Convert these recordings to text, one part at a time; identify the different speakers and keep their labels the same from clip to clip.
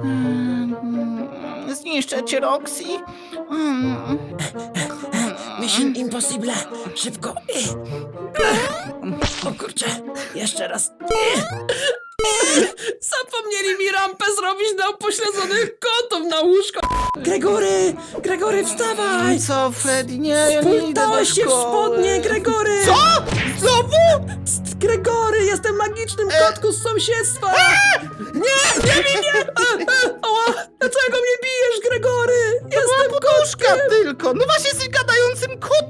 Speaker 1: Mm, Zniszczę cię, Roxy. Mm.
Speaker 2: Mission Impossible! Szybko! O kurczę, jeszcze raz. Zapomnieli mi rampę zrobić na upośledzonych kotów na łóżko. Gregory! Gregory, wstawaj!
Speaker 1: Co, Freddy? Nie, ja nie idę do
Speaker 2: Wplątałeś się w
Speaker 1: szkoły.
Speaker 2: spodnie, Gregory!
Speaker 1: Co? Znowu?
Speaker 2: Psst, Gregory, jestem magicznym kotku z sąsiedztwa! Nie, nie, nie, nie! E, e, Ała, dlaczego mnie bijesz, Gregory? Jestem
Speaker 1: Poduszka tylko. No właśnie jesteś gadającym kot.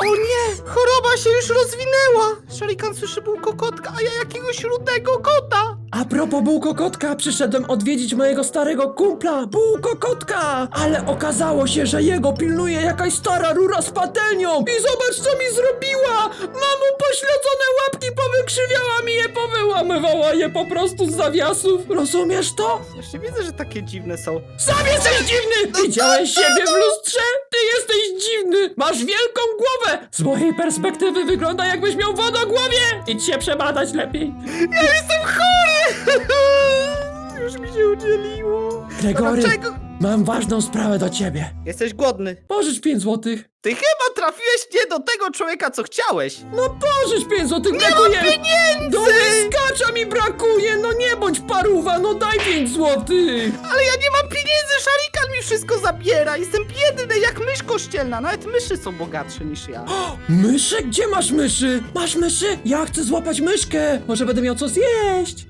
Speaker 1: O nie, choroba się już rozwinęła. Szarikan słyszy bułko kotka, a ja jakiegoś rudego kota. ya?
Speaker 2: A propos Bułkokotka, przyszedłem odwiedzić mojego starego kumpla, Bułkokotka! Ale okazało się, że jego pilnuje jakaś stara rura z patelnią! I zobacz, co mi zrobiła! Mam upośledzone łapki, powykrzywiała mi je, powyłamywała je po prostu z zawiasów! Rozumiesz to?
Speaker 1: Jeszcze widzę, że takie dziwne są.
Speaker 2: Sam jesteś dziwny! Widziałeś siebie w lustrze? Ty jesteś dziwny! Masz wielką głowę! Z mojej perspektywy wygląda jakbyś miał wodogłowie! Idź się przebadać lepiej.
Speaker 1: Ja jestem chory! Już mi się udzieliło.
Speaker 2: Gregory,
Speaker 1: Dlaczego?
Speaker 2: Mam ważną sprawę do ciebie.
Speaker 1: Jesteś głodny.
Speaker 2: Pożycz 5 złotych.
Speaker 1: Ty chyba trafiłeś nie do tego człowieka, co chciałeś.
Speaker 2: No pożycz 5 złotych,
Speaker 1: Nie
Speaker 2: brakuje!
Speaker 1: mam pieniędzy!
Speaker 2: Do łyskacza mi brakuje, no nie bądź paruwa, no daj 5 złotych!
Speaker 1: Ale ja nie mam pieniędzy, szarikan mi wszystko zabiera. Jestem biedny jak mysz kościelna. Nawet myszy są bogatsze niż ja.
Speaker 2: Myszy? Gdzie masz myszy? Masz myszy? Ja chcę złapać myszkę! Może będę miał co zjeść?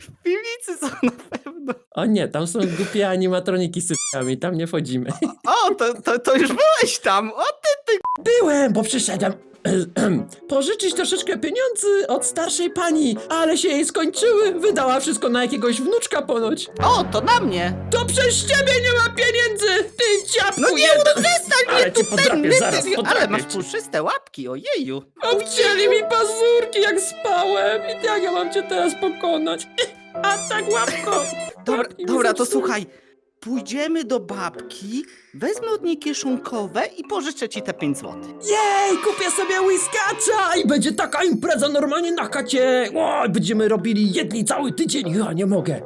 Speaker 1: W piwnicy są na pewno.
Speaker 2: O nie, tam są głupie animatroniki z cyckami, tam nie wchodzimy.
Speaker 1: O, to, to, to już byłeś tam. O ty, ty.
Speaker 2: Byłem, bo przyszedłem pożyczyć troszeczkę pieniędzy od starszej pani, ale się jej skończyły, wydała wszystko na jakiegoś wnuczka ponoć.
Speaker 1: O, to na mnie.
Speaker 2: To przez ciebie nie ma pieniędzy, ty ciapku
Speaker 1: No nie,
Speaker 2: jeden.
Speaker 1: no przestań
Speaker 2: Ale
Speaker 1: mnie
Speaker 2: cię
Speaker 1: tutaj
Speaker 2: podrapię,
Speaker 1: myty-
Speaker 2: zaraz
Speaker 1: Ale
Speaker 2: podrapię
Speaker 1: masz
Speaker 2: cię.
Speaker 1: puszyste łapki, ojeju.
Speaker 2: Obcięli mi pazurki jak spałem i jak ja mam cię teraz pokonać? A tak łapko!
Speaker 1: Dobra,
Speaker 2: Łapki mi
Speaker 1: dobra, to
Speaker 2: zepsuły.
Speaker 1: słuchaj. Pójdziemy do babki, wezmę od niej kieszonkowe i pożyczę ci te 5 zł.
Speaker 2: Jej, kupię sobie whiskacza i będzie taka impreza normalnie na chacie. O, będziemy robili jedli cały tydzień. Ja nie mogę.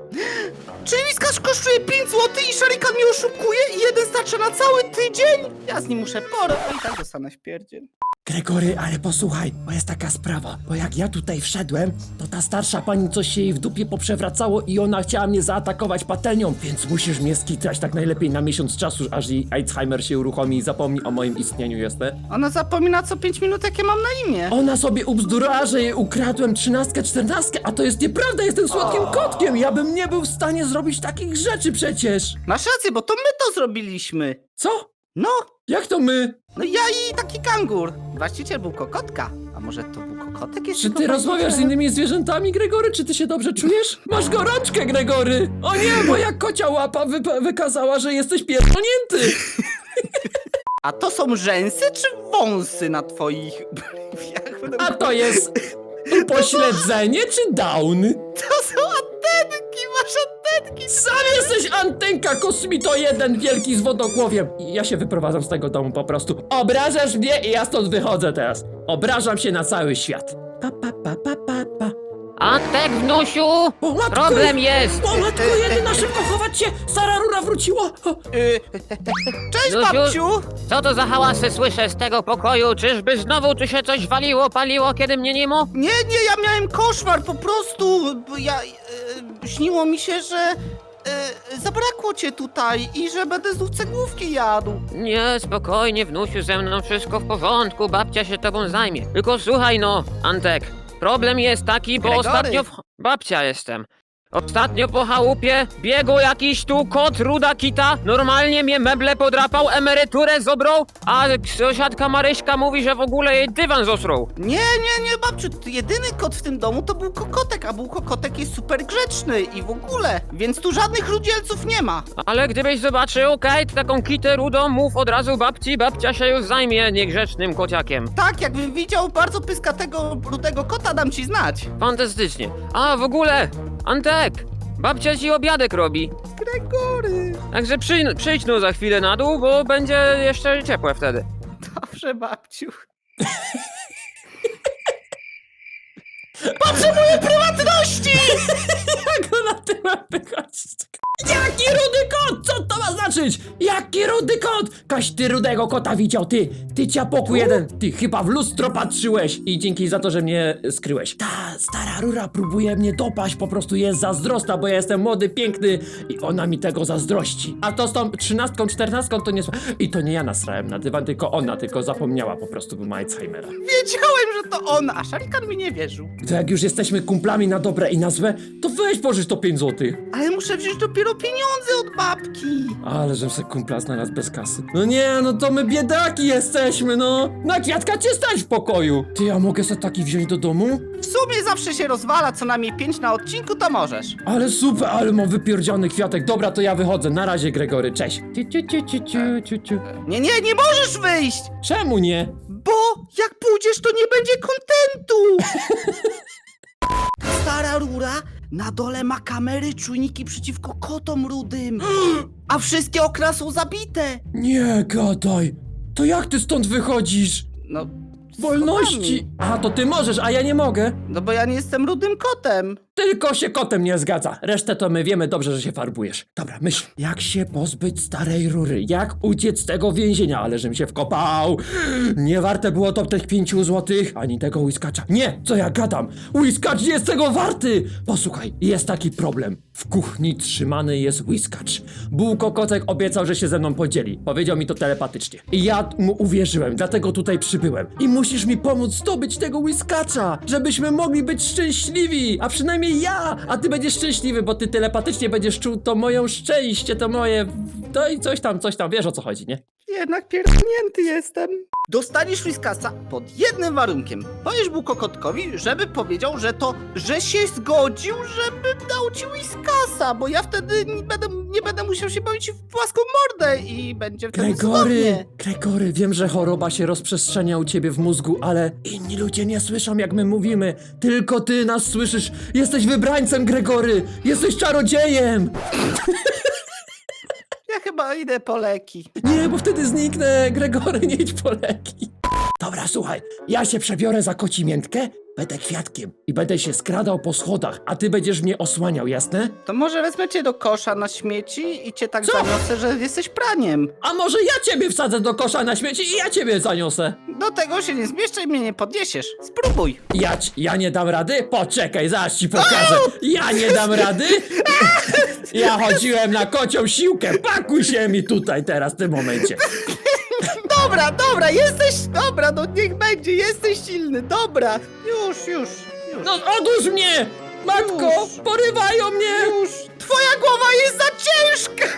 Speaker 1: Czyli whiskarz kosztuje 5 zł i szarikan mnie oszukuje i jeden starczy na cały tydzień? Ja z nim muszę porać, i tak dostanę śpierdziel.
Speaker 2: Gregory, ale posłuchaj, bo jest taka sprawa, bo jak ja tutaj wszedłem, to ta starsza pani coś się jej w dupie poprzewracało i ona chciała mnie zaatakować patelnią, więc musisz mnie skitrać tak najlepiej na miesiąc czasu, aż jej Alzheimer się uruchomi i zapomni o moim istnieniu, jasne?
Speaker 1: Ona zapomina co 5 minut, jakie mam na imię.
Speaker 2: Ona sobie ubzdurała, że jej ukradłem trzynastkę, czternastkę, a to jest nieprawda, jestem słodkim kotkiem, ja bym nie był w stanie zrobić takich rzeczy przecież.
Speaker 1: Masz rację, bo to my to zrobiliśmy.
Speaker 2: Co?
Speaker 1: No,
Speaker 2: Jak to my?
Speaker 1: no ja i taki kangur. Właściciel był kokotka. A może to był kokotek jest
Speaker 2: Czy ty rozmawiasz z innymi zwierzętami, Gregory? Czy ty się dobrze czujesz? Masz gorączkę, Gregory! O nie, moja kocia łapa wypa- wykazała, że jesteś pierdolnięty!
Speaker 1: A to są rzęsy czy wąsy na twoich brwiach?
Speaker 2: A to jest upośledzenie czy down?
Speaker 1: To są.
Speaker 2: Sam jesteś antenka kosmito jeden wielki z wodogłowiem. I Ja się wyprowadzam z tego domu po prostu. Obrażasz mnie i ja stąd wychodzę teraz. Obrażam się na cały świat. Pa, pa, pa, pa, pa, pa.
Speaker 3: Antek, wnusiu!
Speaker 2: O matko!
Speaker 3: Problem jest!
Speaker 2: O matko, jedyna szybko chować się! Stara rura wróciła! O,
Speaker 1: Y, Cześć
Speaker 3: Zuziu?
Speaker 1: babciu!
Speaker 3: Co to za hałasy słyszę z tego pokoju? Czyżby znowu tu się coś waliło, paliło, kiedy mnie nie ma?
Speaker 1: Nie, nie, ja miałem koszmar po prostu. bo Ja, y, śniło mi się, że y, zabrakło cię tutaj i że będę znów cegłówki jadł.
Speaker 3: Nie, spokojnie, wnusiu, ze mną wszystko w porządku, babcia się tobą zajmie. Tylko słuchaj no, Antek, problem jest taki, bo
Speaker 1: Gregory.
Speaker 3: ostatnio... W... Babcia jestem. Ostatnio po chałupie biegł jakiś tu kot ruda kita, normalnie mnie meble podrapał, emeryturę zobrał, a sąsiadka Maryśka mówi, że w ogóle jej dywan zosrął.
Speaker 1: Nie, nie, nie, babciu, jedyny kot w tym domu to był kokotek, a był kokotek jest super grzeczny i w ogóle, więc tu żadnych rudzielców nie ma.
Speaker 3: Ale gdybyś zobaczył, Kate, taką kitę rudą, mów od razu babci, babcia się już zajmie niegrzecznym kociakiem.
Speaker 1: Tak, jakbym widział bardzo pyskatego, rudego kota, dam ci znać.
Speaker 3: Fantastycznie. A, w ogóle, Antek, babcia ci obiadek robi.
Speaker 1: Gregory.
Speaker 3: Także przy, przyjdź no za chwilę na dół, bo będzie jeszcze ciepłe wtedy.
Speaker 1: Dobrze, babciu. Potrzebuję prywatności!
Speaker 2: Jak ona ty łapy chodzi? Jaki rudy kot? Co to ma znaczyć? Rudy kot? Kaś ty rudego kota widział, ty, ty ciapoku jeden. Ty chyba w lustro patrzyłeś i dzięki za to, że mnie skryłeś. Ta stara rura próbuje mnie dopaść, po prostu jest zazdrosna, bo ja jestem młody, piękny i ona mi tego zazdrości. A to z tą trzynastką, czternastką to nie... I to nie ja nasrałem na dywan, tylko ona, tylko zapomniała po prostu, bo ma Alzheimera.
Speaker 1: Wiedziałem, że to on, a Szarikan mi nie wierzył.
Speaker 2: To jak już jesteśmy kumplami na dobre i na złe, to weź pożycz to 5 złotych.
Speaker 1: Ale muszę wziąć dopiero pieniądze od babki.
Speaker 2: Ale żem se kumpla znalazł bez kasy. No nie, no to my biedaki jesteśmy, no. Na kwiatka cię stać w pokoju. Ty, a mogę se taki wziąć do domu?
Speaker 1: W sumie zawsze się rozwala co najmniej pięć na odcinku, to możesz.
Speaker 2: Ale super, ale mam wypierdziany kwiatek. Dobra, to ja wychodzę. Na razie, Gregory, cześć. Ciu, ciu, ciu, ciu, ciu, ciu, ciu.
Speaker 1: Nie, nie, nie możesz wyjść!
Speaker 2: Czemu nie?
Speaker 1: Bo jak pójdziesz, to nie będzie kontentu! Stara rura na dole ma kamery, czujniki przeciwko kotom rudym. A wszystkie okna są zabite.
Speaker 2: Nie gadaj. To jak ty stąd wychodzisz?
Speaker 1: No, z
Speaker 2: Wolności. A, to ty możesz, a ja nie mogę.
Speaker 1: No bo ja nie jestem rudym kotem.
Speaker 2: Tylko się kotem nie zgadza. Resztę to my wiemy dobrze, że się farbujesz. Dobra, myśl. Jak się pozbyć starej rury? Jak uciec z tego więzienia? Ale żem się wkopał. Nie warte było to tych pięciu złotych, ani tego whiskacza. Nie, co ja gadam? Whiskacz nie jest tego warty! Posłuchaj, jest taki problem. W kuchni trzymany jest whiskacz. Bułko Kocek obiecał, że się ze mną podzieli. Powiedział mi to telepatycznie. I ja mu uwierzyłem, dlatego tutaj przybyłem. I musisz mi pomóc zdobyć tego whiskacza, żebyśmy mogli być szczęśliwi, a przynajmniej ja, a ty będziesz szczęśliwy, bo ty telepatycznie będziesz czuł to moją szczęście, to moje... To i coś tam, coś tam, wiesz o co chodzi, nie?
Speaker 1: Jednak pierdolnięty jestem. Dostaniesz Whiskasa pod jednym warunkiem. Powiesz Bukokotkowi, żeby powiedział, że to, że się zgodził, żeby dał ci Whiskasa, bo ja wtedy nie będę, nie będę musiał się bawić w płaską mordę i będzie wtedy
Speaker 2: Gregory,
Speaker 1: cudownie.
Speaker 2: Gregory, wiem, że choroba się rozprzestrzenia u ciebie w mózgu, ale inni ludzie nie słyszą, jak my mówimy. Tylko ty nas słyszysz. Jesteś wybrańcem, Gregory! Jesteś czarodziejem!
Speaker 1: Ja chyba idę po leki.
Speaker 2: Nie, bo wtedy zniknę. Gregory, nie idź po leki. Dobra, słuchaj, ja się przebiorę za koci miętkę, będę kwiatkiem i będę się skradał po schodach, a ty będziesz mnie osłaniał, jasne?
Speaker 1: To może wezmę cię do kosza na śmieci i cię tak
Speaker 2: Co?
Speaker 1: zaniosę, że jesteś praniem.
Speaker 2: A może ja ciebie wsadzę do kosza na śmieci i ja ciebie zaniosę?
Speaker 1: Do tego się nie zmieszczę i mnie nie podniesiesz. Spróbuj.
Speaker 2: Ja, ci- ja nie dam rady? Poczekaj, zaraz ci pokażę. Ja nie dam rady? Ja chodziłem na kocią siłkę. Pakuj się mi tutaj teraz w tym momencie.
Speaker 1: Dobra, dobra, jesteś... Dobra, no niech będzie, jesteś silny, dobra. Już, już, już.
Speaker 2: No odłóż mnie! Matko,
Speaker 1: Już.
Speaker 2: porywają mnie!
Speaker 1: Już! Twoja głowa jest za ciężka!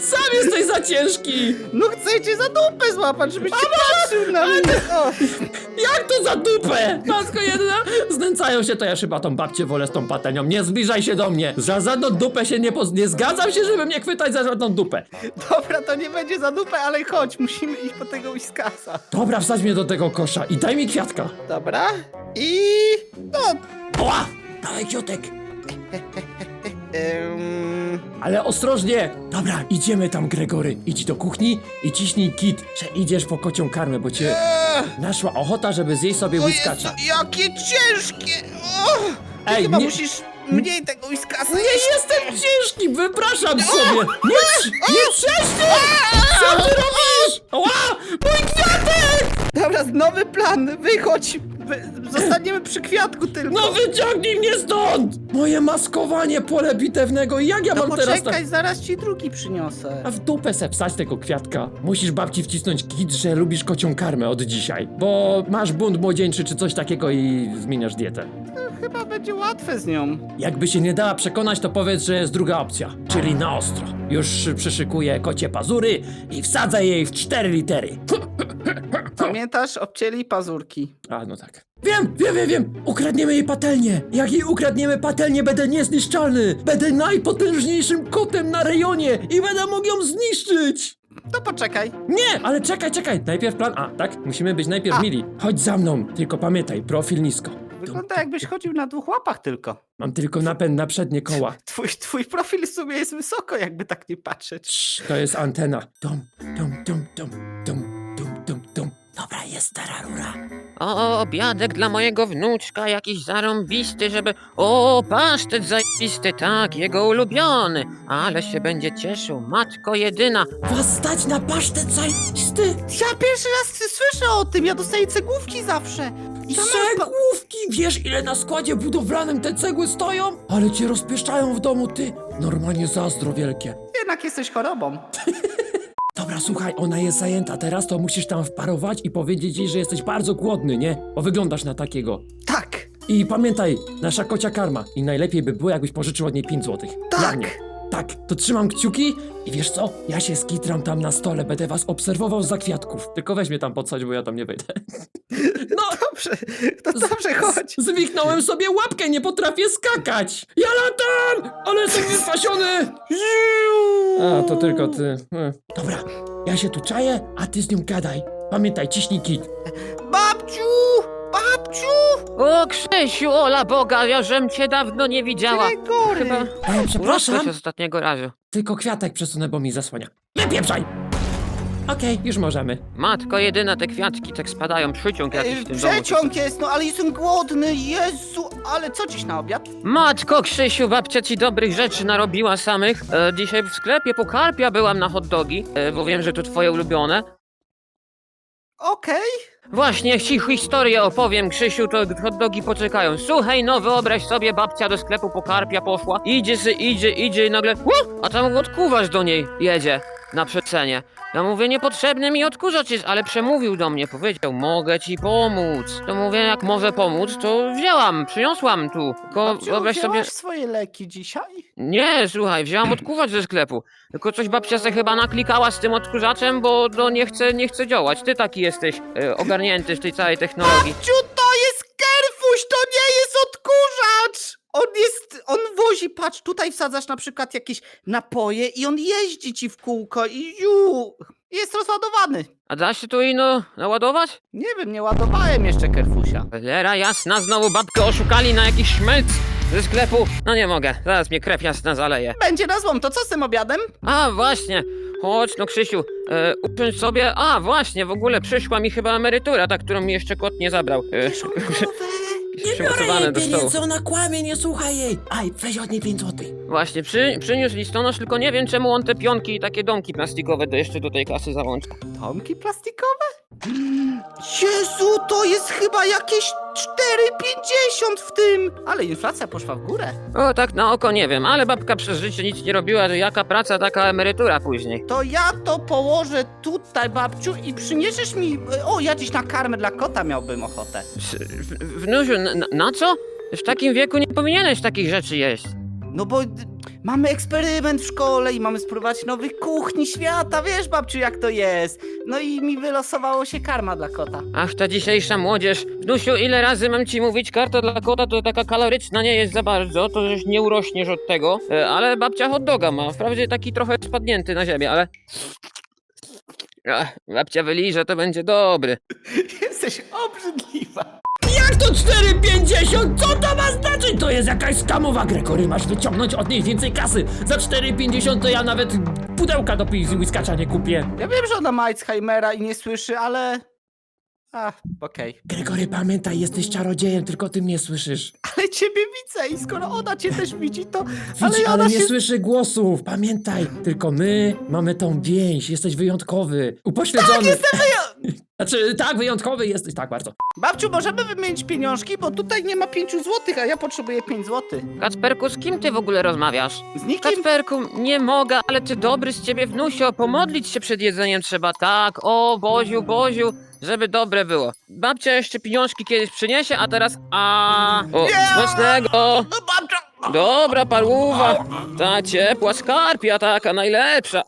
Speaker 2: Sam jesteś za ciężki!
Speaker 1: No chcę cię za dupę złapać, żebyś się patrzył na mnie! O.
Speaker 2: Jak to za dupę? Matko jedna! Znęcają się, to ja chyba tą babcię wolę z tą patelnią. Nie zbliżaj się do mnie! Za żadną dupę się nie poz... Nie zgadzam się, żeby mnie chwytać za żadną dupę.
Speaker 1: Dobra, to nie będzie za dupę, ale chodź, musimy iść po tego Whiskasa.
Speaker 2: Dobra, wsadź mnie do tego kosza i daj mi kwiatka.
Speaker 1: Dobra? I... No...
Speaker 2: Oła! Dawaj kiotek! Ale ostrożnie! Dobra, idziemy tam, Gregory. Idź do kuchni i ciśnij kit, że idziesz po kocią karmę, bo cię naszła ochota, żeby zjeść sobie
Speaker 1: o
Speaker 2: whiskacza.
Speaker 1: Jezu, jakie ciężkie! O, ty
Speaker 2: Ej,
Speaker 1: chyba
Speaker 2: nie-
Speaker 1: musisz mniej tego Whiskasa
Speaker 2: Nie jestem ciężki, wypraszam sobie! Nie, trz- nie trzeźnie! Co ty robisz? Ła! Mój kwiatek!
Speaker 1: Dobra, nowy plan, wychodź! Wy... Zostaniemy przy kwiatku tylko.
Speaker 2: No wyciągnij mnie stąd! Moje maskowanie pole bitewnego, jak ja
Speaker 1: No
Speaker 2: mam teraz tak...
Speaker 1: poczekaj, zaraz ci drugi przyniosę.
Speaker 2: A w dupę se wstać tego kwiatka. Musisz babci wcisnąć kit, że lubisz kocią karmę od dzisiaj. Bo masz bunt młodzieńczy czy coś takiego i zmieniasz dietę.
Speaker 1: Chyba będzie łatwe z nią.
Speaker 2: Jakby się nie dała przekonać, to powiedz, że jest druga opcja, czyli na ostro. Już przyszykuję kocie pazury i wsadzę jej w cztery litery.
Speaker 1: Pamiętasz, obcięli pazurki.
Speaker 2: A, no tak. Wiem, wiem, wiem, wiem! Ukradniemy jej patelnię! Jak jej ukradniemy patelnię, będę niezniszczalny! Będę najpotężniejszym kotem na rejonie i będę mógł ją zniszczyć!
Speaker 1: To poczekaj.
Speaker 2: Nie, ale czekaj, czekaj! Najpierw plan A, tak? Musimy być najpierw
Speaker 1: A.
Speaker 2: mili. Chodź za mną, tylko pamiętaj, profil nisko.
Speaker 1: Wygląda jakbyś chodził na dwóch łapach tylko.
Speaker 2: Mam tylko napęd na przednie koła.
Speaker 1: Twój, twój profil w sumie jest wysoko, jakby tak nie patrzeć.
Speaker 2: Cii, To jest antena. Dum, dum, dum, dum, dum, dum, dum, dum. Dobra, jest stara rura.
Speaker 3: O, obiadek dla mojego wnuczka, jakiś zarąbisty, żeby... O, pasztet zajebisty, tak, jego ulubiony. Ale się będzie cieszył, matko jedyna.
Speaker 2: Was stać na pasztet zajisty?
Speaker 1: Ja pierwszy raz słyszę o tym, ja dostaję cegłówki zawsze. I pa-
Speaker 2: Cegłówki! Wiesz ile na składzie budowlanym te cegły stoją? Ale cię rozpieszczają w domu, ty! Normalnie zazdro wielkie.
Speaker 1: Jednak jesteś chorobą.
Speaker 2: Dobra, słuchaj, ona jest zajęta teraz, to musisz tam wparować i powiedzieć jej, że jesteś bardzo głodny, nie? Bo wyglądasz na takiego.
Speaker 1: Tak,
Speaker 2: I pamiętaj, nasza kocia karma. I najlepiej by było, jakbyś pożyczył od niej 5 złotych.
Speaker 1: Tak.
Speaker 2: Tak, to trzymam kciuki i wiesz co? Ja się skitram tam na stole, będę was obserwował za kwiatków. Tylko weź mnie tam podsadź, bo ja tam nie wejdę. No,
Speaker 1: Dobrze, to dobrze, chodź.
Speaker 2: zwichnąłem sobie łapkę, nie potrafię skakać! Ja latam! Ale jestem niespasiony! A, to tylko ty. Hmm. Dobra, ja się tu czaję, a ty z nią gadaj. Pamiętaj, ciśnij kit.
Speaker 1: Babciu! Babciu!
Speaker 3: O, Krzysiu, ola Boga, ja żem cię dawno nie widziała.
Speaker 1: Gregory!
Speaker 3: Chyba
Speaker 2: E,
Speaker 3: urosłeś
Speaker 2: przepraszam,
Speaker 3: ostatniego razu.
Speaker 2: tylko kwiatek przesunę, bo mi zasłania. Nie pieprzaj! Okej, już możemy.
Speaker 3: Matko jedyna, te kwiatki tak spadają, przyciąg jakiś w
Speaker 1: Ej,
Speaker 3: tym domu.
Speaker 1: Przeciąg jest, no ale jestem głodny, Jezu! Ale co dziś na obiad?
Speaker 3: Matko Krzysiu, babcia ci dobrych rzeczy narobiła samych. E, dzisiaj w sklepie po karpia byłam na hot dogi, e, bo wiem, że to twoje ulubione.
Speaker 1: Okej.
Speaker 3: Właśnie, ci historię opowiem, Krzysiu, to hot dogi poczekają. Słuchaj, no wyobraź sobie, babcia do sklepu po karpia poszła, idzie se, idzie, idzie i nagle, "Ło!" a tam odkuwasz do niej, jedzie na przecenie. Ja mówię, niepotrzebny mi odkurzacz jest, ale przemówił do mnie, powiedział, mogę ci pomóc. To mówię, jak może pomóc, to wzięłam, przyniosłam tu. Tylko
Speaker 1: Babciu,
Speaker 3: wyobraź sobie...
Speaker 1: wzięłaś swoje leki dzisiaj?
Speaker 3: Nie, słuchaj, wzięłam odkurzacz ze sklepu. Tylko coś babcia se chyba naklikała z tym odkurzaczem, bo no nie chce, nie chce działać. Ty taki jesteś e, ogarnięty w tej całej technologii.
Speaker 1: Babciu, to jest kerfuś, to nie jest odkurzacz! On jest, on wozi, patrz, tutaj wsadzasz na przykład jakieś napoje i on jeździ ci w kółko i ju, jest rozładowany.
Speaker 3: A da się tu ino naładować?
Speaker 1: Nie wiem, nie ładowałem jeszcze kerfusia.
Speaker 3: Cholera jasna, znowu babkę oszukali na jakiś szmelc ze sklepu. No nie mogę, zaraz mnie krew jasna zaleje.
Speaker 1: Będzie na złom, to co z tym obiadem?
Speaker 3: A właśnie, chodź no Krzysiu, e, usiądź sobie. A właśnie, w ogóle przyszła mi chyba emerytura, ta, którą mi jeszcze kot nie zabrał. E,
Speaker 1: Kieszonkowe.
Speaker 3: Przygotowane do stołu.
Speaker 2: ona kłamie, nie słuchaj jej! Aj, weź od niej 5 złotych.
Speaker 3: Właśnie, przy, przyniósł listonosz, tylko nie wiem czemu on te pionki i takie domki plastikowe do jeszcze do tej kasy załącza.
Speaker 1: Tomki plastikowe? Jezu, to jest chyba jakieś 4,50 w tym! Ale inflacja poszła w górę.
Speaker 3: O, tak na oko nie wiem, ale babka przez życie nic nie robiła, że jaka praca, taka emerytura później.
Speaker 1: To ja to położę tutaj, babciu, i przyniesiesz mi... O, ja dziś na karmę dla kota miałbym ochotę.
Speaker 3: S- w- Wnusiu, na, na co? W takim wieku nie powinieneś takich rzeczy jeść.
Speaker 1: No bo d- mamy eksperyment w szkole i mamy spróbować nowych kuchni świata, wiesz, babciu, jak to jest. No i mi wylosowało się karma dla kota.
Speaker 3: Ach, ta dzisiejsza młodzież. Wnusiu, ile razy mam ci mówić, karta dla kota to taka kaloryczna nie jest za bardzo, to żeś nie urośniesz od tego. E, Ale babcia hot doga ma, wprawdzie taki trochę spadnięty na ziemię, ale... Ach, babcia wyliże, to będzie dobry.
Speaker 1: Jesteś obrzydliwa.
Speaker 2: Jak to 4,50? Co to ma znaczyć? To jest jakaś skamowa, Gregory. Masz wyciągnąć od niej więcej kasy. Za 4,50 to ja nawet pudełka do pizzy whiskacza nie kupię.
Speaker 1: Ja wiem, że ona ma Alzheimera i nie słyszy, ale... A, okej.
Speaker 2: Gregory, pamiętaj, jesteś czarodziejem, tylko ty mnie słyszysz.
Speaker 1: Ale ciebie widzę i skoro ona cię też widzi, to...
Speaker 2: Widzi, ale,
Speaker 1: ona
Speaker 2: nie
Speaker 1: się...
Speaker 2: słyszy głosów. Pamiętaj, tylko my mamy tą więź. Jesteś wyjątkowy. Upośledzony.
Speaker 1: Tak, jestem wyjo...
Speaker 2: Znaczy, tak, wyjątkowy jesteś, tak bardzo.
Speaker 1: Babciu, możemy wymienić pieniążki, bo tutaj nie ma 5 złotych, a ja potrzebuję 5 złotych.
Speaker 3: Kacperku, z kim ty w ogóle rozmawiasz?
Speaker 1: Z nikim?
Speaker 3: Kacperku, nie mogę, ale ty dobry z ciebie wnusio, pomodlić się przed jedzeniem trzeba, tak? O, Boziu, Boziu, żeby dobre było. Babcia jeszcze pieniążki kiedyś przyniesie, a teraz a O,
Speaker 1: Nie!
Speaker 3: smacznego!
Speaker 1: No babciu!
Speaker 3: Dobra, paruwa, ta ciepła skarpia taka najlepsza.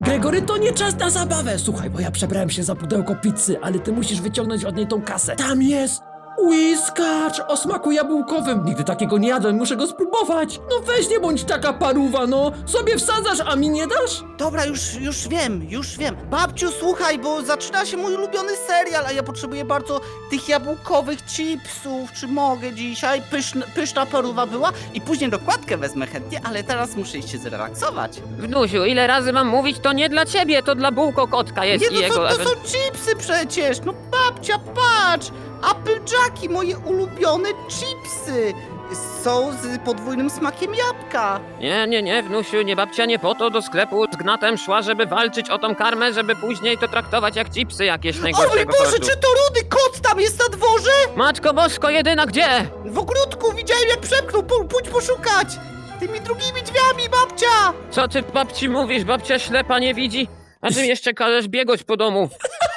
Speaker 2: Gregory, to nie czas na zabawę. Słuchaj, bo ja przebrałem się za pudełko pizzy, ale ty musisz wyciągnąć od niej tą kasę. Tam jest Whiskacz o smaku jabłkowym. Nigdy takiego nie jadłem, muszę go spróbować. No weź nie bądź taka paruwa, no. Sobie wsadzasz, a mi nie dasz?
Speaker 1: Dobra, już, już wiem, już wiem. Babciu, słuchaj, bo zaczyna się mój ulubiony serial, a ja potrzebuję bardzo tych jabłkowych chipsów. Czy mogę dzisiaj? Pyszna, pyszna paruwa była i później dokładkę wezmę chętnie, ale teraz muszę iść się zrelaksować.
Speaker 3: Wnusiu, ile razy mam mówić, to nie dla ciebie, to dla bułko kotka jest
Speaker 1: Nie,
Speaker 3: i
Speaker 1: no
Speaker 3: jego...
Speaker 1: to, to są chipsy przecież! No babcia, patrz! Applejacki, moje ulubione chipsy! Są z podwójnym smakiem jabłka.
Speaker 3: Nie, nie, nie, wnusiu, nie babcia nie po to do sklepu z gnatem szła, żeby walczyć o tą karmę, żeby później to traktować jak chipsy jakieś
Speaker 1: O mój
Speaker 3: najgorszego
Speaker 1: Boże,
Speaker 3: sortu.
Speaker 1: czy to rudy kot tam jest na dworze?
Speaker 3: Matko Bosko, jedyna gdzie?
Speaker 1: W ogródku widziałem jak przemknął, Pó- pójdź poszukać! Tymi drugimi drzwiami, babcia!
Speaker 3: Co ty babci mówisz? Babcia ślepa nie widzi? A ty jeszcze każesz biegać po domu.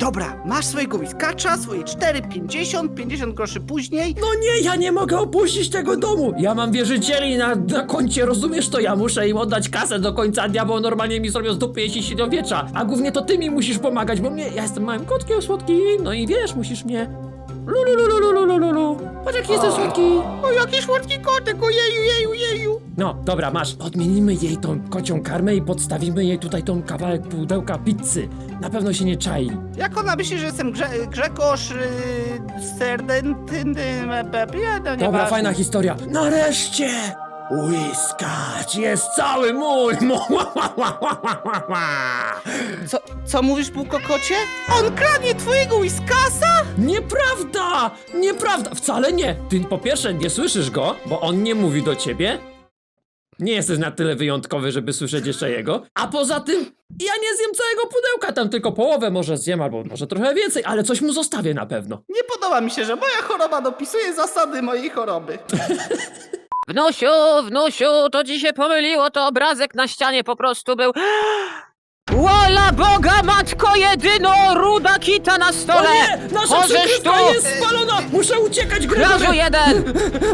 Speaker 1: Dobra, masz swojego whiskacza, swoje 4,50, 50 groszy później.
Speaker 2: No nie, ja nie mogę opuścić tego domu. Ja mam wierzycieli na, na koncie, rozumiesz to? Ja muszę im oddać kasę do końca dnia, bo normalnie mi zrobią z dupy, jeśli się dowiecza. A głównie to ty mi musisz pomagać, bo mnie, ja jestem małym kotkiem słodkim, no i wiesz, musisz mnie... Lulululululululu. Patrz jaki jestem słodki.
Speaker 1: O, jaki słodki kotek, ojeju, jeju, jeju.
Speaker 2: No, dobra, masz. Odmienimy jej tą kocią karmę i podstawimy jej tutaj tą kawałek pudełka pizzy. Na pewno się nie czai.
Speaker 1: Jak ona myśli, że jestem grze Grzegorz yy, Serdentynny, no
Speaker 2: Dobra, fajna historia. Nareszcie! Whiskacz jest cały mój!
Speaker 1: Co, co mówisz, półkokocie? On kradnie twojego whiskasa?
Speaker 2: Nieprawda! Nieprawda! Wcale nie! Ty po pierwsze nie słyszysz go, bo on nie mówi do ciebie. Nie jesteś na tyle wyjątkowy, żeby słyszeć jeszcze jego. A poza tym, ja nie zjem całego pudełka, tam tylko połowę może zjem, albo może trochę więcej, ale coś mu zostawię na pewno.
Speaker 1: Nie podoba mi się, że moja choroba dopisuje zasady mojej choroby.
Speaker 3: Wnusiu, wnusiu, to ci się pomyliło, to obrazek na ścianie po prostu był... Wola Boga, matko jedyno, ruda kita na
Speaker 2: O
Speaker 3: stole!
Speaker 2: nie! Nasza
Speaker 3: Możesz
Speaker 2: przykrywka
Speaker 3: tu!
Speaker 2: jest spalona! Muszę uciekać, Gregorze!
Speaker 3: jeden!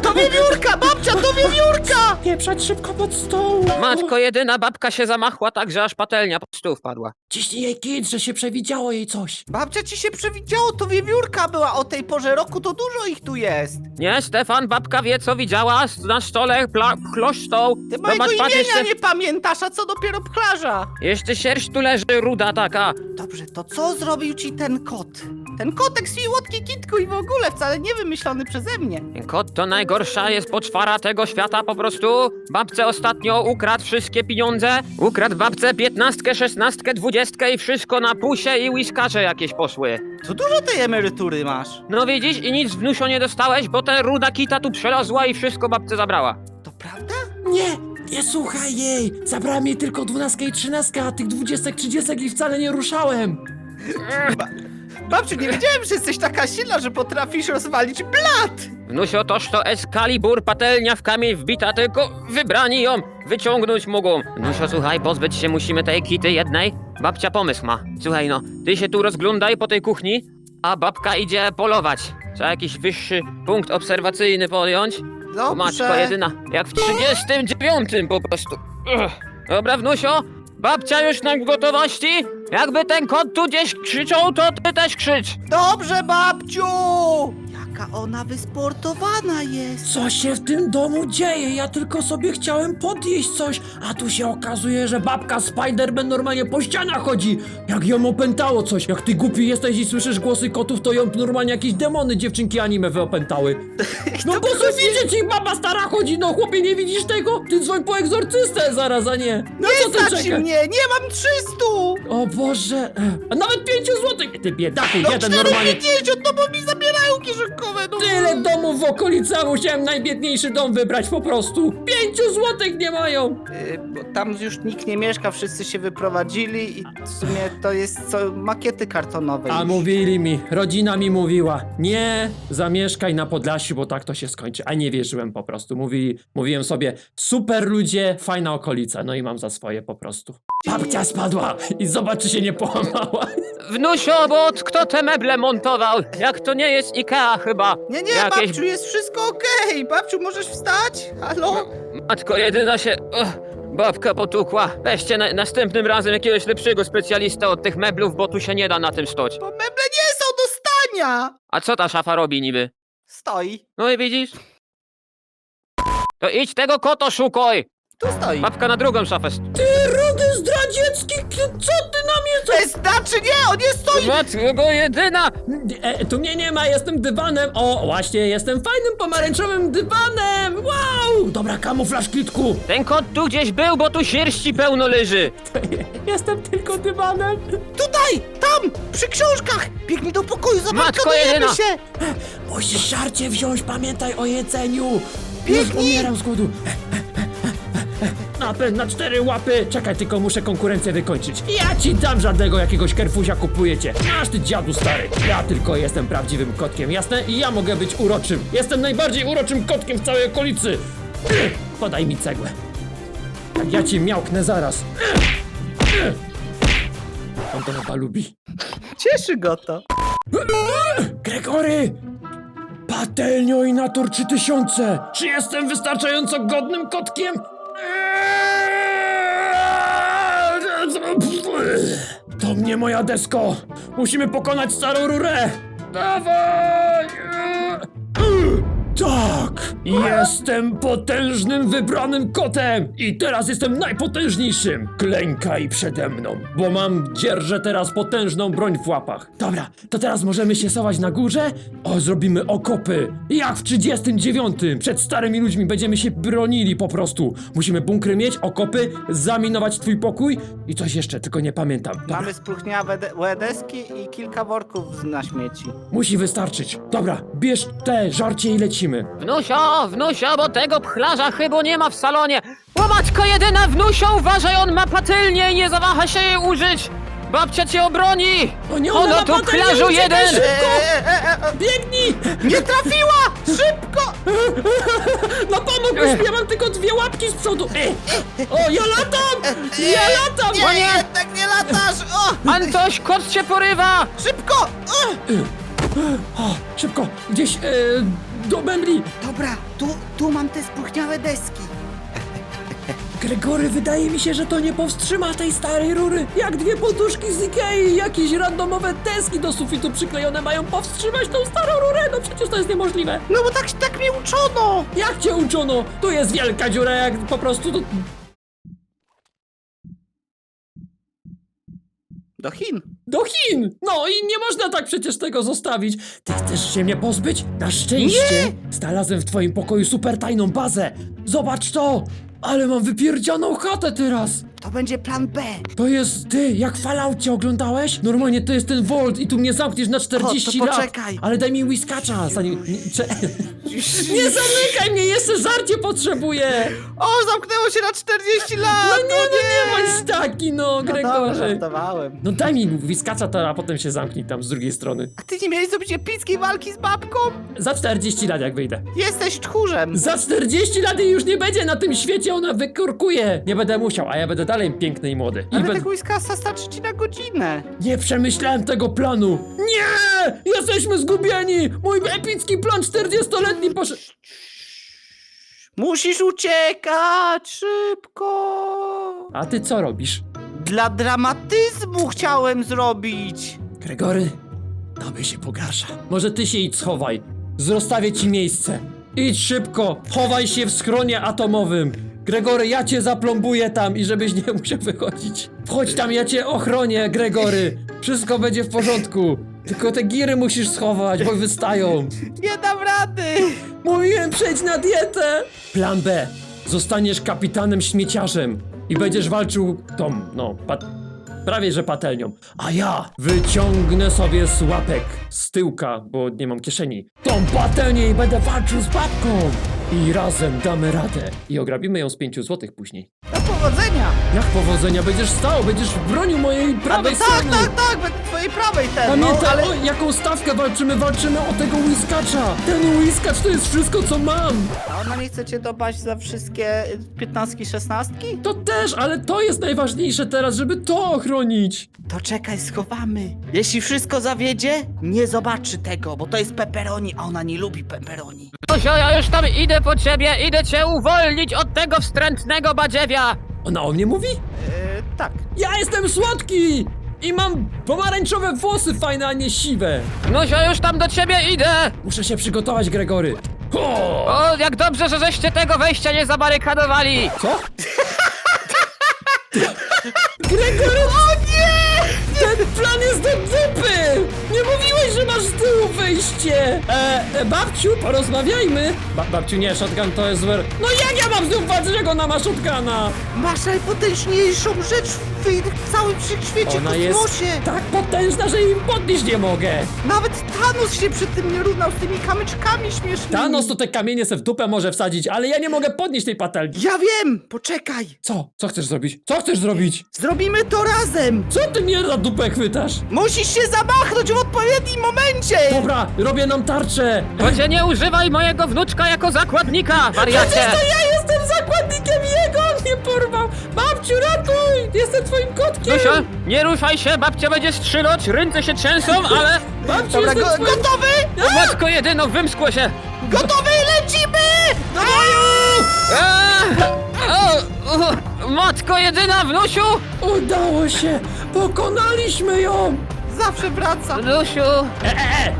Speaker 1: To wiewiórka, babcia, to wiewiórka!
Speaker 2: Pieprzać szybko pod stół!
Speaker 3: Matko jedyna, babka się zamachła tak, że aż patelnia pod stół wpadła.
Speaker 2: Ciśnij jej kit, że się przewidziało jej coś.
Speaker 1: Babcia ci się przewidziało, to wiewiórka była o tej porze roku, to dużo ich tu jest.
Speaker 3: Nie, Stefan, babka wie co widziała, s- na stole pla- chloszczą.
Speaker 1: Ty mojego imienia nie pamiętasz, a co dopiero pchlarza?
Speaker 3: jeszcze sierść tu leży, ruda taka.
Speaker 1: Dobrze, to co zrobił ci ten kot? Ten kotek z łotki kitku i w ogóle wcale nie wymyślony przeze mnie.
Speaker 3: Ten Kot to najgorsza jest poczwara tego świata po prostu. Babce ostatnio ukradł wszystkie pieniądze. Ukradł babce piętnastkę, szesnastkę, dwudziestkę i wszystko na pusie i whiskarze jakieś poszły.
Speaker 1: To dużo tej emerytury masz.
Speaker 3: No widzisz i nic wnusio nie dostałeś, bo ten ruda kita tu przelazła i wszystko babce zabrała.
Speaker 1: To prawda?
Speaker 2: Nie, nie słuchaj jej! Zabrałem jej tylko dwunastkę i trzynastkę, a tych dwudziestek, trzydziestek i wcale nie ruszałem!
Speaker 1: Babciu, nie wiedziałem, że jesteś taka silna, że potrafisz rozwalić blat!
Speaker 3: Wnusio toż to Excalibur, patelnia w kamień wbita, tylko wybrani ją wyciągnąć mogą. Wnusio, słuchaj, pozbyć się musimy tej kity jednej. Babcia pomysł ma. Słuchaj no, ty się tu rozglądaj po tej kuchni, a babka idzie polować. Trzeba jakiś wyższy punkt obserwacyjny podjąć. O, Matko
Speaker 1: Dobrze.
Speaker 3: jedyna, jak w 39 po prostu. Ugh. Dobra, Wnusio, babcia już na gotowości. Jakby ten kot tu gdzieś krzyczał, to ty też krzycz.
Speaker 1: Dobrze, babciu! Jaka ona wysportowana jest.
Speaker 2: Co się w tym domu dzieje? Ja tylko sobie chciałem podjeść coś, a tu się okazuje, że babka Spider-Man normalnie po ścianach chodzi. Jak ją opętało coś. Jak ty głupi jesteś i słyszysz głosy kotów, to ją normalnie jakieś demony dziewczynki anime wyopętały. No bo co widzieć, ich baba stara chodzi, no chłopie, nie widzisz tego? Ty dzwoń po egzorcystę zaraz, a nie. No
Speaker 1: Nie
Speaker 2: co ty
Speaker 1: stać
Speaker 2: czekasz?
Speaker 1: mnie, nie mam 300!
Speaker 2: O Boże, a nawet 5 złotych! Ty biedaku,
Speaker 1: No
Speaker 2: jeden normalnie...
Speaker 1: 4,50, no bo mi zabierają kieszonkowe, no.
Speaker 2: Tyle domów w okolicy, a musiałem najbiedniejszy dom wybrać po prostu. 5 złotych nie mają!
Speaker 1: Y, bo tam już nikt nie mieszka, wszyscy się wyprowadzili i w sumie to jest co makiety kartonowe.
Speaker 2: A
Speaker 1: już.
Speaker 2: mówili mi, rodzina mi mówiła, nie zamieszkaj na Podlasiu, bo tak to się skończy. A nie wierzyłem po prostu. Mówili, mówiłem sobie, super ludzie, fajna okolica. No i mam za swoje po prostu. Babcia spadła i zobacz, czy się nie połamała.
Speaker 3: Wnusio, bo kto te meble montował? Jak to nie jest Ikea chyba?
Speaker 1: Nie, nie,
Speaker 3: Jakieś
Speaker 1: babciu, jest wszystko okej. Babciu, możesz wstać? Halo?
Speaker 3: Matko jedyna się... Och, babka potukła. Weźcie na, następnym razem jakiegoś lepszego specjalista od tych meblów, bo tu się nie da na tym stoć.
Speaker 1: Bo meble nie są do jedzenia!
Speaker 3: A co ta szafa robi niby?
Speaker 1: Stoi.
Speaker 3: No i widzisz? To idź tego koto szukaj!
Speaker 1: Tu stoi.
Speaker 3: Babka na drugą szafę.
Speaker 2: Ty rudy zdradziecki, co ty na mnie...
Speaker 1: To jest znaczy nie, on nie stoi!
Speaker 3: Matko jedyna!
Speaker 2: E, tu mnie nie ma, jestem dywanem. O, właśnie, jestem fajnym pomarańczowym dywanem. Wow! Dobra, kamuflaż kitku.
Speaker 3: Ten kot tu gdzieś był, bo tu sierści pełno leży.
Speaker 2: Jestem tylko dywanem.
Speaker 1: Tutaj! Tam! Przy książkach! Biegnij do pokoju,
Speaker 3: Matko
Speaker 1: zabarykadujemy
Speaker 3: jedyna!
Speaker 1: się!
Speaker 2: Musisz żarcie wziąć, pamiętaj o jedzeniu. Już
Speaker 1: Biegnij!
Speaker 2: umieram z głodu. Napęd na cztery łapy. Czekaj, tylko muszę konkurencję wykończyć. Ja ci dam żadnego jakiegoś kerfuzia kupujecie. Masz ty dziadu stary. Ja tylko jestem prawdziwym kotkiem, jasne? I ja mogę być uroczym. Jestem najbardziej uroczym kotkiem w całej okolicy. Podaj mi cegłę. Tak ja ci miałknę zaraz. On to chyba lubi.
Speaker 1: Cieszy go to.
Speaker 2: Gregory! Patelnio i Natur 3000! Czy jestem wystarczająco godnym kotkiem? To mnie moja desko! Musimy pokonać starą rurę! Dawaj! Tak! Jestem potężnym, wybranym kotem! I teraz jestem najpotężniejszym! Klękaj przede mną, bo mam, dzierżę teraz potężną broń w łapach. Dobra, to teraz możemy się sować na górze? O, zrobimy okopy! Jak w 39! Przed starymi ludźmi będziemy się bronili po prostu. Musimy bunkry mieć, okopy, zaminować twój pokój i coś jeszcze, tylko nie pamiętam. Dobra,
Speaker 1: Mamy spróchniałe de- łedeski i kilka worków na śmieci.
Speaker 2: musi wystarczyć. Dobra, bierz te żarcie i lecimy.
Speaker 3: Wnusio, wnusio, bo tego pchlarza chyba nie ma w salonie. O matko jedyna, wnusio, uważaj, on ma patelnię i nie zawaha się jej użyć. Babcia cię obroni!
Speaker 2: O nie, ona
Speaker 3: no
Speaker 2: ma
Speaker 3: tu
Speaker 2: patelnię,
Speaker 3: pchlarzu
Speaker 2: uciekaj
Speaker 3: jeden!
Speaker 2: szybko! Biegnij!
Speaker 1: nie trafiła! Szybko!
Speaker 2: No pomógłbyś mi, ja mam tylko dwie łapki z przodu. O, ja latam! Ja latam!
Speaker 1: Nie,
Speaker 3: nie!
Speaker 1: jednak nie latasz! O!
Speaker 3: Antoś, kot cię porywa!
Speaker 1: Szybko! O!
Speaker 2: O, szybko, gdzieś e, do Membli.
Speaker 1: Dobra, tu, tu mam te spróchniałe deski.
Speaker 2: Gregory, wydaje mi się, że to nie powstrzyma tej starej rury. Jak dwie poduszki z Ikei i jakieś randomowe deski do sufitu przyklejone mają powstrzymać tą starą rurę. No przecież to jest niemożliwe.
Speaker 1: No bo tak, tak mnie uczono!
Speaker 2: Jak cię uczono? Tu jest wielka dziura, jak po prostu to...
Speaker 1: Do Chin.
Speaker 2: Do Chin! No i nie można tak przecież tego zostawić. Ty chcesz się mnie pozbyć? Na szczęście znalazłem w twoim pokoju super tajną bazę. Zobacz to! Ale mam wypierdzianą chatę teraz!
Speaker 1: To będzie plan B.
Speaker 2: To jest ty, jak Falloutie oglądałeś? Normalnie to jest ten Volt i tu mnie zamkniesz na 40
Speaker 1: to
Speaker 2: lat.
Speaker 1: poczekaj.
Speaker 2: Ale daj mi whiskacza, zanim... Nie, cze... nie zamykaj mnie, jeszcze żarcie potrzebuję!
Speaker 1: O, zamknęło się na 40 lat!
Speaker 2: No nie, no nie bądź taki, no,
Speaker 1: No dobra,
Speaker 2: Gregory.
Speaker 1: żartowałem.
Speaker 2: No daj mi whiskacza, to, a potem się zamknij tam z drugiej strony.
Speaker 1: A ty nie miałeś zrobić epickiej walki z babką?
Speaker 2: Za 40 lat jak wyjdę.
Speaker 1: Jesteś tchórzem.
Speaker 2: Za 40 lat i już nie będzie na tym świecie, ona wykorkuje. Nie będę musiał, a ja będę dalej piękny i młody. I
Speaker 1: Ale
Speaker 2: be...
Speaker 1: tego Whiskasa starczy ci na godzinę.
Speaker 2: Nie przemyślałem tego planu. Nie! Jesteśmy zgubieni! Mój epicki plan 40-letni poszedł...
Speaker 1: Musisz uciekać szybko.
Speaker 2: A ty co robisz?
Speaker 1: Dla dramatyzmu chciałem zrobić.
Speaker 2: Gregory, tobie się pogarsza. Może ty się idź schowaj. Zrostawię ci miejsce. Idź szybko, chowaj się w schronie atomowym. Gregory, ja cię zaplombuję tam i żebyś nie musiał wychodzić. Wchodź tam, ja cię ochronię, Gregory. Wszystko będzie w porządku. Tylko te giry musisz schować, bo wystają.
Speaker 1: Nie dam rady.
Speaker 2: Mówiłem, przejdź na dietę! Plan B. Zostaniesz kapitanem śmieciarzem i będziesz walczył tą, no, pat... prawie że patelnią. A ja wyciągnę sobie z łapek, z tyłka, bo nie mam kieszeni, tą patelnię i będę walczył z babką. I razem damy radę. I ograbimy ją z pięciu złotych później.
Speaker 1: Do powodzenia.
Speaker 2: Jak powodzenia, będziesz stał, będziesz bronił mojej prawej
Speaker 1: no tak,
Speaker 2: strony.
Speaker 1: tak, tak, będę twojej prawej ten.
Speaker 2: Pamiętaj,
Speaker 1: no, ale...
Speaker 2: o jaką stawkę walczymy, walczymy o tego whiskacza. Ten whiskacz to jest wszystko, co mam.
Speaker 1: A ona nie chce cię dopaść za wszystkie piętnastki, szesnastki?
Speaker 2: To też, ale to jest najważniejsze teraz, żeby to ochronić.
Speaker 1: To czekaj, schowamy. Jeśli wszystko zawiedzie, nie zobaczy tego, bo to jest pepperoni, a ona nie lubi pepperoni.
Speaker 3: Wnusio, ja już tam idę po ciebie, idę cię uwolnić od tego wstrętnego badziewia!
Speaker 2: Ona o mnie mówi?
Speaker 1: Yy, tak.
Speaker 2: Ja jestem słodki! I mam pomarańczowe włosy fajne, a nie siwe.
Speaker 3: Wnusio, już tam do ciebie idę!
Speaker 2: Muszę się przygotować, Gregory. Ho!
Speaker 3: O, jak dobrze, że żeście tego wejścia nie zabarykadowali!
Speaker 2: Co? Gregory! O nie! Ten plan jest do dupy! Masz z tyłu wyjście! E, e babciu, porozmawiajmy! Ba babciu, nie, shotgun to jest złe... No jak ja mam znów walczyć, jak ona ma shotguna?
Speaker 1: Masz najpotężniejszą rzecz w całym wszechświecie
Speaker 2: Ona jest
Speaker 1: kosmosie.
Speaker 2: tak potężna, że im podnieść nie mogę!
Speaker 1: Nawet Thanos się przy tym nie równał z tymi kamyczkami śmiesznymi.
Speaker 2: Thanos to te kamienie se w dupę może wsadzić, ale ja nie mogę podnieść tej patelni.
Speaker 1: Ja wiem! Poczekaj!
Speaker 2: Co? Co chcesz zrobić? Co chcesz zrobić?
Speaker 1: Zrobimy to razem!
Speaker 2: Co ty mnie za dupę chwytasz?
Speaker 1: Musisz się zamachnąć w odpowiednim momencie!
Speaker 2: Dobra, robię nam tarczę!
Speaker 3: Chodzie nie używaj mojego wnuczka jako zakładnika, wariacie!
Speaker 2: Przecież to ja jestem zakładnikiem jego, on mnie porwał! Babciu, ratuj! Jestem twoim kotkiem!
Speaker 3: Wnusio, nie ruszaj się, babcia będzie strzyloć, ręce się trzęsą, ale...
Speaker 2: Babciu,
Speaker 1: Dobra,
Speaker 2: jestem
Speaker 1: go,
Speaker 2: twoim...
Speaker 1: gotowy?
Speaker 3: Matko jedyno, wymskło się!
Speaker 1: Gotowy, lecimy! Do
Speaker 3: Eee! O, o, matko jedyna, wnusiu!
Speaker 2: Udało się! Pokonaliśmy ją!
Speaker 1: Zawsze wraca.
Speaker 3: Wnusiu!
Speaker 2: E, e, e.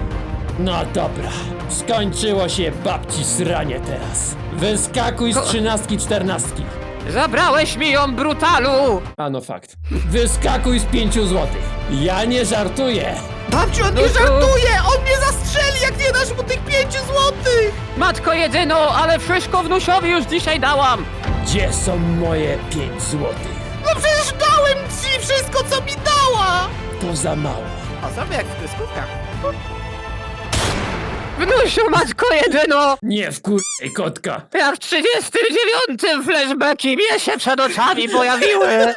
Speaker 2: No dobra, skończyło się babci sranie teraz. Wyskakuj z trzynastki, czternastki.
Speaker 3: Zabrałeś mi ją, brutalu!
Speaker 2: A no fakt. Wyskakuj z pięciu złotych. Ja nie żartuję.
Speaker 1: Babciu, on nie
Speaker 3: No to-
Speaker 1: żartuje! On mnie zastrzeli, jak nie dasz mu tych pięciu złotych!
Speaker 3: Matko jedyno, ale wszystko wnusiowi już dzisiaj dałam!
Speaker 2: Gdzie są moje pięć złotych?
Speaker 1: No przecież dałem ci wszystko, co mi dała!
Speaker 2: To za mało.
Speaker 1: A sobie jak w kreskówkach.
Speaker 3: Wnusiu, matko jedyno!
Speaker 2: Nie wkuraj kotka.
Speaker 3: Jak w 39 flashbacki mnie się przed oczami pojawiły!